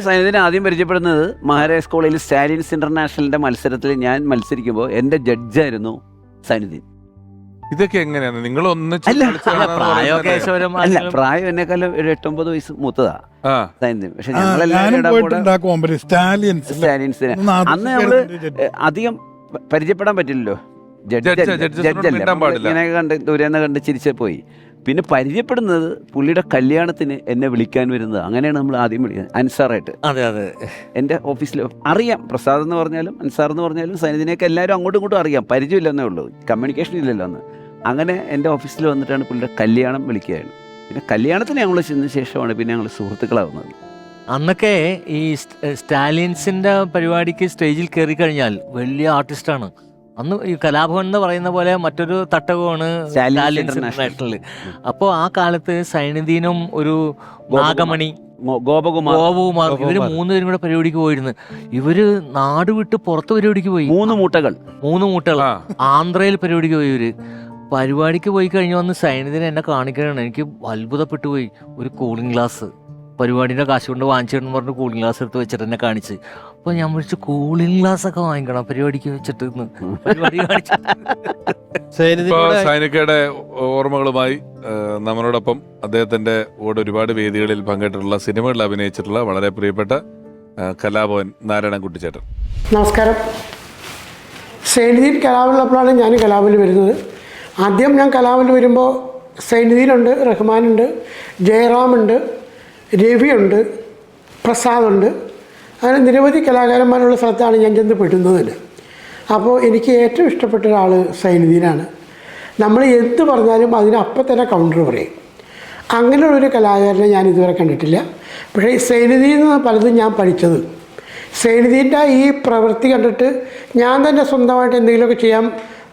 സൈനികനെ ആദ്യം പരിചയപ്പെടുന്നത് മഹാരാജ് കോളേജിൽ സ്റ്റാലിൻസ് ഇന്റർനാഷണലിന്റെ മത്സരത്തിൽ ഞാൻ മത്സരിക്കുമ്പോൾ എന്റെ ജഡ്ജായിരുന്നു സൈനുദ്ദീൻ. ഇതൊക്കെ എങ്ങനെയാണ്? നിങ്ങൾ ഒന്നിച്ച് അല്ല, കളിച്ചതാണെന്ന് പറയുന്നത് അല്ല പ്രായം എന്നെക്കാളും ഒരു എട്ടൊമ്പത് വയസ്സ് മൂത്തതാ ആ. സൈനുദ്ദീൻ. പക്ഷെ ആ, ഞങ്ങളെല്ലാവരും സ്റ്റാലിൻസിനെ. ഒന്ന് അന്ന് ജഡ്ജ്. അധികം പ- പരിചയപ്പെടാൻ പറ്റില്ലല്ലോ. ജഡ്ജ് ജഡ്ജല്ലേ. മിണ്ടാൻ പാടില്ല. ഇങ്ങനെ കണ്ട് ദൂരെന്ന് കണ്ട് ചിരിച്ചു പോയി. പിന്നെ പരിചയപ്പെടുന്നത് പുള്ളിയുടെ കല്യാണത്തിന് എന്നെ വിളിക്കാൻ വരുന്നത്. അങ്ങനെയാണ് നമ്മൾ ആദ്യം വിളിക്കുന്നത്. അൻസാറായിട്ട്. അതെ അതെ. എന്റെ ഓഫീസിൽ അറിയാം. പ്രസാദ് എന്ന് പറഞ്ഞാലും അൻസാർ എന്ന് പറഞ്ഞാലും സനിതിനെയൊക്കെ എല്ലാവരും അങ്ങോട്ടും ഇങ്ങോട്ടും അറിയാം. പരിചയമില്ലെന്നേ ഉള്ളൂ. കമ്മ്യൂണിക്കേഷൻ ഇല്ലല്ലോ അന്ന്. അങ്ങനെ എന്റെ ഓഫീസിൽ വന്നിട്ടാണ് പുള്ളിയുടെ കല്യാണം വിളിക്കുകയാണ്. പിന്നെ കല്യാണത്തിന് ഞങ്ങൾ ചെന്ന ശേഷമാണ് പിന്നെ ഞങ്ങൾ സുഹൃത്തുക്കളാവുന്നത്. അന്നൊക്കെ ഈ സ്റ്റാലിയൻസിന്റെ പരിപാടിക്ക് സ്റ്റേജിൽ കയറി കഴിഞ്ഞാൽ വലിയ ആർട്ടിസ്റ്റാണ്. അന്ന് ഈ കലാഭവൻ എന്ന് പറയുന്ന പോലെ മറ്റൊരു തട്ടകമാണ് ഇന്റർനാഷണൽ. അപ്പോൾ ആ കാലത്ത് സൈനിധീനും ഒരു നാഗമണി ഗോപകുമാർ. ഗോപകുമാർ ഇവർ. മൂന്നുപേരും കൂടെ പരിപാടിക്ക് പോയിരുന്നു. ഇവർ നാട് വിട്ട് പുറത്ത് പരിപാടിക്ക് പോയി. മൂന്ന് മൂട്ടകൾ. മൂന്ന് മൂട്ടകൾ. ആന്ധ്രയിൽ പരിപാടിക്ക് പോയി ഇവർ. പരിപാടിക്ക് പോയി കഴിഞ്ഞ് വന്ന് സൈനികന് എന്നെ കാണിക്കണം എനിക്ക് അത്ഭുതപ്പെട്ടു പോയി. ഒരു കൂളിംഗ് ഗ്ലാസ്. പരിപാടിയുടെ കാശ് കൊണ്ട് വാങ്ങിച്ചിട്ടെന്ന് പറഞ്ഞ് കൂളിംഗ് ഗ്ലാസ് എടുത്ത് വെച്ചിട്ട് എന്നെ കാണിച്ച്. അപ്പൊ ഞാൻ വിളിച്ച് കൂളിംഗ് ഗ്ലാസ് ഒക്കെ വാങ്ങിക്കണം? പരിപാടിക്ക് വെച്ചിട്ട് പരിപാടി സൈനികയുടെ ഓർമ്മകളുമായി നമ്മളോടൊപ്പം അദ്ദേഹത്തിന്റെ കൂടെ ഒരുപാട് വേദികളിൽ പങ്കെടുത്തിട്ടുള്ള സിനിമകളിൽ അഭിനയിച്ചിട്ടുള്ള വളരെ പ്രിയപ്പെട്ട കലാഭവൻ നാരായണൻ കുട്ടിച്ചേട്ടൻ. നമസ്കാരം. സൈനുദ്ദീൻ കലാവിലുള്ളപ്പോഴാണ് ഞാൻ കലാവിൽ വരുന്നത്. ആദ്യം ഞാൻ കലാവിൽ വരുമ്പോൾ സൈനുദ്ദീനുണ്ട് റഹ്മാനുണ്ട് ജയറാമുണ്ട് രവിയുണ്ട് പ്രസാദുണ്ട്. അങ്ങനെ നിരവധി കലാകാരന്മാരുള്ള സ്ഥലത്താണ് ഞാൻ ചെന്ന് പെടുന്നത് അപ്പോൾ എനിക്ക് ഏറ്റവും ഇഷ്ടപ്പെട്ട ഒരാൾ സൈനുദ്ദീനാണ്. നമ്മൾ എന്ത് പറഞ്ഞാലും അതിനപ്പം തന്നെ കൗണ്ടർ പറയും. അങ്ങനെയുള്ളൊരു കലാകാരനെ ഞാൻ ഇതുവരെ കണ്ടിട്ടില്ല. പക്ഷേ ഈ നിന്ന് പലതും ഞാൻ പഠിച്ചത്. സൈനുദ്ദീന്റെ ഈ പ്രവൃത്തി കണ്ടിട്ട് ഞാൻ തന്നെ സ്വന്തമായിട്ട് എന്തെങ്കിലുമൊക്കെ ചെയ്യാൻ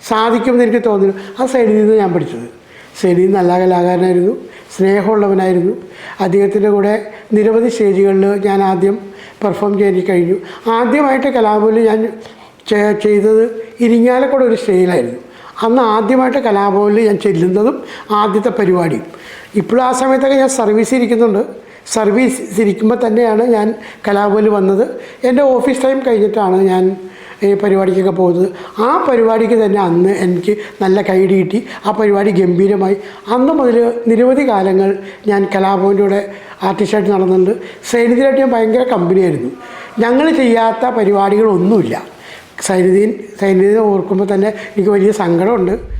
സാധിക്കുമെന്ന് എനിക്ക് തോന്നുന്നു ആ സൈനുദ്ദീൻ നിന്ന് ഞാൻ പഠിച്ചത്. സൈനുദ്ദീൻ നല്ല കലാകാരനായിരുന്നു സ്നേഹമുള്ളവനായിരുന്നു. അദ്ദേഹത്തിന്റെ കൂടെ നിരവധി സ്റ്റേജുകളിൽ ഞാൻ ആദ്യം പെർഫോം ചെയ്യാൻ കഴിഞ്ഞു. ആദ്യമായിട്ട് കലാഭവനിൽ ഞാൻ ചെയ്തത് ഇരിങ്ങാലക്കുട ഒരു സ്റ്റേജിലായിരുന്നു. അന്ന് ആദ്യമായിട്ട് കലാഭവനിൽ ഞാൻ ചെല്ലുന്നതും ആദ്യത്തെ പരിപാടിയും. ഇപ്പോഴും ആ സമയത്തൊക്കെ ഞാൻ സർവീസ് ഇരിക്കുന്നുണ്ട്. സർവീസ് ഇരിക്കുമ്പോൾ തന്നെയാണ് ഞാൻ കലാഭവനിൽ വന്നത്. എന്റെ ഓഫീസ് ടൈം കഴിഞ്ഞിട്ടാണ് ഞാൻ ഈ പരിപാടിക്കൊക്കെ പോകുന്നത്. ആ പരിപാടിക്ക് തന്നെ അന്ന് എനിക്ക് നല്ല കൈഡി കിട്ടി ആ പരിപാടി ഗംഭീരമായി. അന്ന് മുതൽ നിരവധി കാലങ്ങൾ ഞാൻ കലാഭവന്റെ ആർട്ടിസ്റ്റായിട്ട് നടന്നിട്ടുണ്ട്. സൈനികരായിട്ട് ഞാൻ ഭയങ്കര കമ്പനിയായിരുന്നു. ഞങ്ങൾ ചെയ്യാത്ത പരിപാടികളൊന്നുമില്ല. സൈനുദ്ദീൻ സൈനുദ്ദീനെ ഓർക്കുമ്പോൾ തന്നെ എനിക്ക് വലിയ സങ്കടമുണ്ട്.